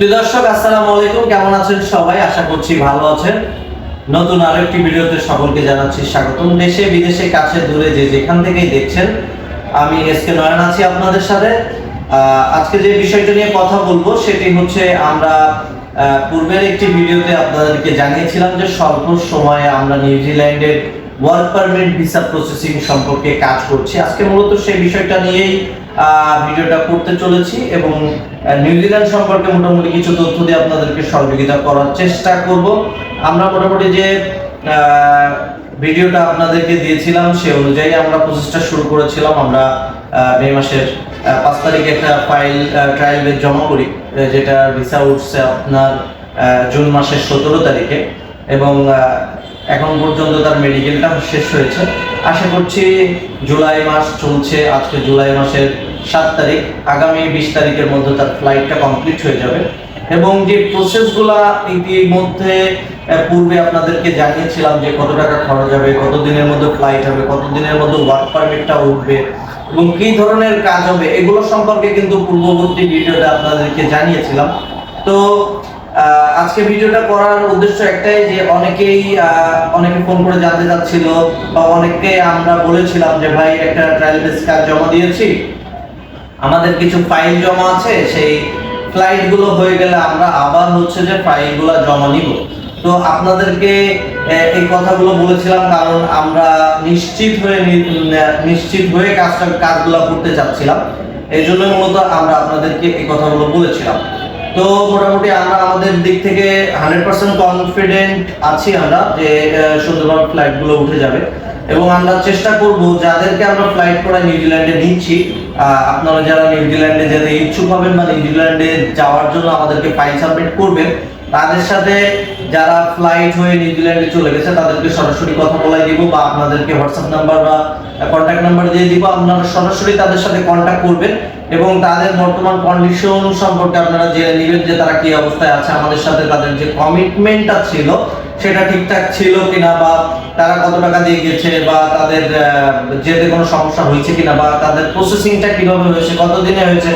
প্রিয় দর্শক, আসসালামু আলাইকুম। কেমন আছেন সবাই? আশা করছি ভালো আছেন। নতুন আরেকটি ভিডিওতে সকলকে জানাচ্ছি স্বাগতম। দেশে, বিদেশে, কাছে, দূরে যে যেখান থেকেই দেখছেন, আমি এস কে নয়ন আছি আপনাদের সাথে। আজকে যে বিষয়টা নিয়ে কথা বলব, সেটি হচ্ছে আমরা পূর্বের একটি ভিডিওতে আপনাদেরকে জানিয়েছিলাম যে স্বল্প সময়ে আমরা নিউজিল্যান্ডের ওয়ার্ক পারমিট ভিসা প্রসেসিং সম্পর্কে কাজ করছি। আজকে মূলত সেই বিষয়টা নিয়েই ভিডিওটা করতে চলেছি এবং নিউজিল্যান্ড সম্পর্কে মোটামুটি কিছু তথ্য দিয়ে আপনাদেরকে সহযোগিতা করার চেষ্টা করব। আমরা মোটামুটি যে ভিডিওটা আপনাদেরকে দিয়েছিলাম সে অনুযায়ী আমরা প্রসেসটা শুরু করেছিলাম। আমরা মে মাসের পাঁচ তারিখে একটা ফাইল ট্রায়াল বেজ জমা করি যেটা ভিসা উঠছে আপনার জুন মাসের সতেরো তারিখে এবং এখন পর্যন্ত তার মেডিকেলটা শেষ হয়েছে। আশা করছি জুলাই মাস চলছে। আজকে জুলাই মাসের সাত তারিখ, আগামী বিশ তারিখের মধ্যে তার ফ্লাইটটা কমপ্লিট হয়ে যাবে। এবং যে প্রসেসগুলা ইতিমধ্যে পূর্বে আপনাদেরকে জানিয়েছিলাম যে কত টাকা খরচ হবে, কত দিনের মধ্যে ফ্লাইট হবে, কত দিনের মধ্যে ওয়ার্ক পারমিটটা উঠবে, এবং কি ধরনের কাজ হবে, এগুলো সম্পর্কে কিন্তু পূর্ববর্তী ভিডিওতে আপনাদেরকে জানিয়েছিলাম। তো আজকে ভিডিওটা করার উদ্দেশ্য একটাই যে অনেকেই অনেকে ফোন করে জানতে চাচ্ছিল বা অনেককে আমরা বলেছিলাম যে, ভাই, একটা ট্রায়াল বেস কাজ জমা দিয়েছি। আমাদের কিছু ফাইল জমা আছে, সেই ফ্লাইটগুলো হয়ে গেলে আমরা আবার হচ্ছে যে ফাইলগুলো জমা নিব। তো আপনাদেরকে এই কথাগুলো বলেছিলাম কারণ আমরা নিশ্চিত হয়ে নিশ্চিত হয়ে কাজটা কাজগুলো করতে চাচ্ছিলাম। এই জন্য মূলত আমরা আপনাদেরকে এই কথাগুলো বলেছিলাম। তো মোটামুটি আমরা আমাদের দিক থেকে হান্ড্রেড পার্সেন্ট কনফিডেন্ট আছি আমরা যে সুন্দরভাবে ফ্লাইটগুলো উঠে যাবে। এবং আমরা চেষ্টা করব, যাদেরকে আমরা ফ্লাইট করে নিউজিল্যান্ডে নিচ্ছি আপনারা যারা নিউজিল্যান্ডে যেতে ইচ্ছুক হবেন বা নিউজিল্যান্ডে যাওয়ার জন্য আমাদেরকে ফাইল সাবমিট করবেন, তাদের সাথে যারা ফ্লাইট হয়ে নিউজিল্যান্ডে চলে গেছে, তাদেরকে সরাসরি কথা বলাই দিব বা আপনাদেরকে হোয়াটসঅ্যাপ নাম্বার বা কন্ট্যাক্ট নাম্বার দিয়ে দিব। আপনারা সরাসরি তাদের সাথে কন্ট্যাক্ট করবেন। এবং তাদের বর্তমান কন্ডিশন সম্পর্কে আপনারা জেনে নেবেন যে তারা কি অবস্থায় আছে, আমাদের সাথে তাদের যে কমিটমেন্টটা ছিল, সেটা ঠিকঠাক ছিল কিনা বা তারা কত টাকা দিয়ে গেছে বা তাদের যেতে কোনো সমস্যা হয়েছে কিনা বা তাদের প্রসেসিংটা কীভাবে হয়েছে, কতদিনে হয়েছে,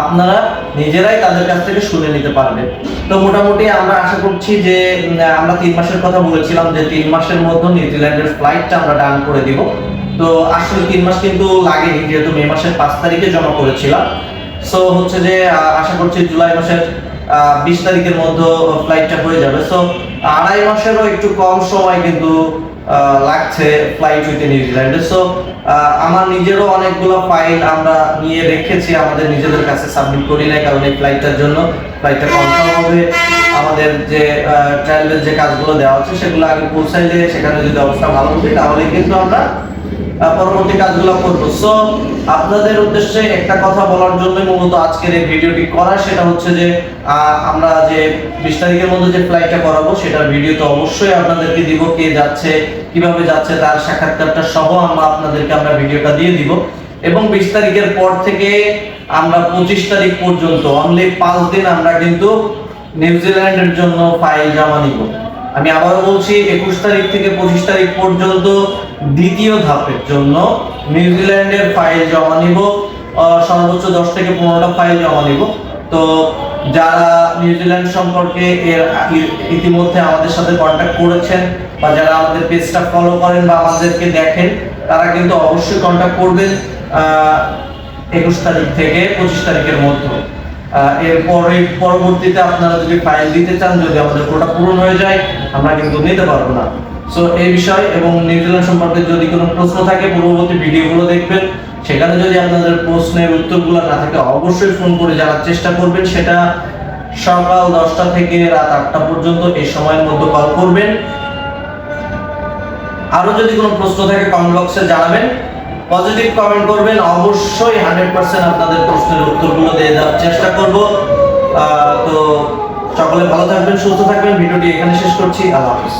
আপনারা নিজেরাই তাদের কাছ থেকে শুনে নিতে পারবেন। তো মোটামুটি আমরা আশা করছি যে আমরা তিন মাসের কথা বলেছিলাম যে তিন মাসের মধ্যে নিউজিল্যান্ডের ফ্লাইটটা আমরা ডান করে দিব। তো আসলে তিন মাস কিন্তু লাগেনি, যেহেতু মে মাসের পাঁচ তারিখে জমা করেছিলাম। সো হচ্ছে যে আশা করছি জুলাই মাসের বিশ তারিখের মধ্যে ফ্লাইটটা হয়ে যাবে। সো আড়াই মাসেরও একটু কম সময় কিন্তু লাগছে ফ্লাইট হইতে নিউজিল্যান্ডে সো আমার নিজেরও অনেকগুলো ফাইল আমরা নিয়ে রেখেছি, আমাদের নিজেদের কাছে সাবমিট করি নাই, কারণ এই ফ্লাইটটার জন্য ফ্লাইটটা কনফার্ম হবে। আমাদের যে ট্রায়ালের যে কাজগুলো দেওয়া হচ্ছে, সেগুলো আগে পৌঁছাইলে সেখানে যদি অবস্থা ভালো হবে তাহলে কিন্তু আমরা পরবর্তী কাজগুলো করব। সো আপনাদের উদ্দেশ্যে একটা কথা বলার জন্য মূলত আজকের এই ভিডিওটি করা। সেটা হচ্ছে যে আমরা যে বিশ তারিখের মধ্যে যে ফ্লাইটটা করাবো, সেটার ভিডিও তো অবশ্যই আপনাদেরকে দিব, কে যাচ্ছে, কীভাবে যাচ্ছে, তার সাক্ষাৎকারটা সহ আমরা আপনাদেরকে আমরা ভিডিওটা দিয়ে দিব। এবং বিশ তারিখের পর থেকে আমরা পঁচিশ তারিখ পর্যন্ত অনলি পাঁচ দিন আমরা কিন্তু নিউজিল্যান্ডের জন্য ফাইল জমা নিব আমি আবারও বলছি, একুশ তারিখ থেকে পঁচিশ তারিখ পর্যন্ত দ্বিতীয় ধাপের জন্য নিউজিল্যান্ডের ফাইল জমা নিব সর্বোচ্চ দশ থেকে পনেরোটা ফাইল জমা নিব। তো যারা নিউজিল্যান্ড সম্পর্কে এর ইতিমধ্যে আমাদের সাথে কন্ট্যাক্ট করেছেন বা যারা আমাদের পেজটা ফলো করেন বা আমাদেরকে দেখেন, তারা কিন্তু অবশ্যই কন্ট্যাক্ট করবেন একুশ তারিখ থেকে পঁচিশ তারিখের মধ্যে। এরপরে পরবর্তীতে আপনারা যদি ফাইল দিতে চান, যদি আমাদের কোটা পূরণ হয়ে যায়, আমরা কিন্তু নিতে পারব না। সো এই বিষয় এবং নিউজিল্যান্ড সম্পর্কে যদি কোনো প্রশ্ন থাকে, পূর্ববর্তী ভিডিওগুলো দেখবেন। সেখানে যদি আপনাদের প্রশ্নের উত্তরগুলো না থাকে, অবশ্যই ফোন করে জানার চেষ্টা করবেন। সেটা সকাল দশটা থেকে রাত আটটা পর্যন্ত এই সময়ের মধ্যে কল করবেন। আরও যদি কোনো প্রশ্ন থাকে কমেন্ট বক্সে জানাবেন। পজিটিভ কমেন্ট করবেন, অবশ্যই হান্ড্রেড পার্সেন্ট আপনাদের প্রশ্নের উত্তরগুলো দিয়ে দেওয়ার চেষ্টা করব। তো সকলে ভালো থাকবেন, সুস্থ থাকবেন। ভিডিওটি এখানে শেষ করছি। আল্লাহ হাফিজ।